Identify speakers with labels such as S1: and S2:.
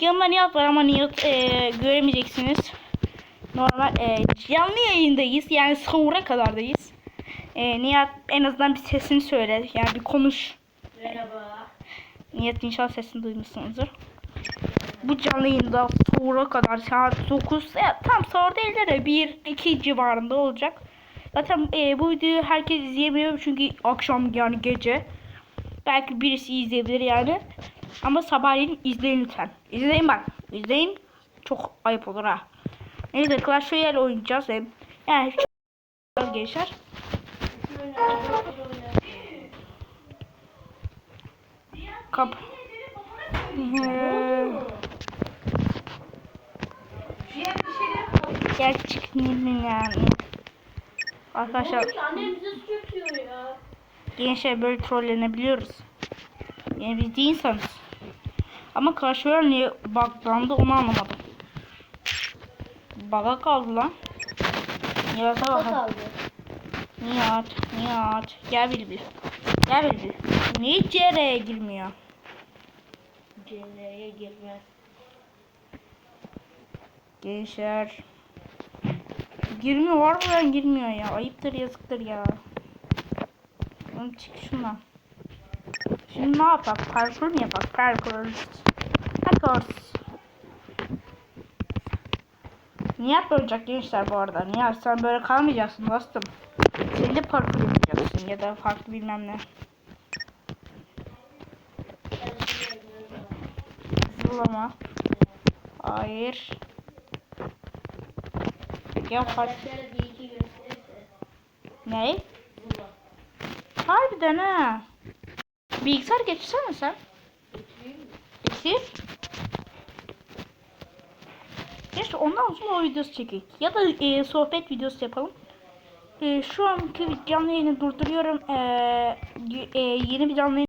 S1: Yanımda Nihat var ama Nihat e, göremeyeceksiniz. Normal e, canlı yayındayız. Yani sahura kadardayız. E, Nihat en azından bir sesini söyle. Yani bir konuş.
S2: Merhaba.
S1: Nihat inşallah sesini duymuşsunuzdur. Bu canlı yayında sahura kadar saat 9 ya, tam sahur değil de 1-2 civarında olacak. Zaten e, bu videoyu herkes izleyemiyor çünkü akşam yani gece. Belki birisi izleyebilir yani. Ama sabahleyin izleyin lütfen. İzleyin bak. İzleyin. Çok ayıp olur ha. Neyse Clash Royale oynayacağız hem. Yani çok gençler. Kap. Gerçek mi yani? Arkadaşlar gençler böyle trollenebiliyoruz. Yani biz de insanız. Ama Clash Royale niye buglandı onu anlamadım. Baga kaldı lan. Nihat'a
S2: Bak
S1: bakalım. Nihat, Nihat. Gel Bilbil. Gel Bilbil. Niye CR'ye girmiyor?
S2: Cenne'ye girmez.
S1: Gençler. Girmiyor var mı lan girmiyor ya. Ayıptır yazıktır ya. Oğlum çık şundan. Şimdi ne yapak? Parkur mu yapak? Parkur. Parkur. Nihat olacak gençler bu arada. Nihat sen böyle kalmayacaksın dostum. Sen de parkur yapacaksın ya da farklı bilmem ne. Zıplama. Hayır. Ya fark... Ne? Harbiden ha. Bilgisayar getirsene sen. Getir. İşte ondan sonra o videosu çekek. Ya da e, sohbet videosu yapalım. E, şu anki canlı yayını durduruyorum. E, e, yeni bir canlı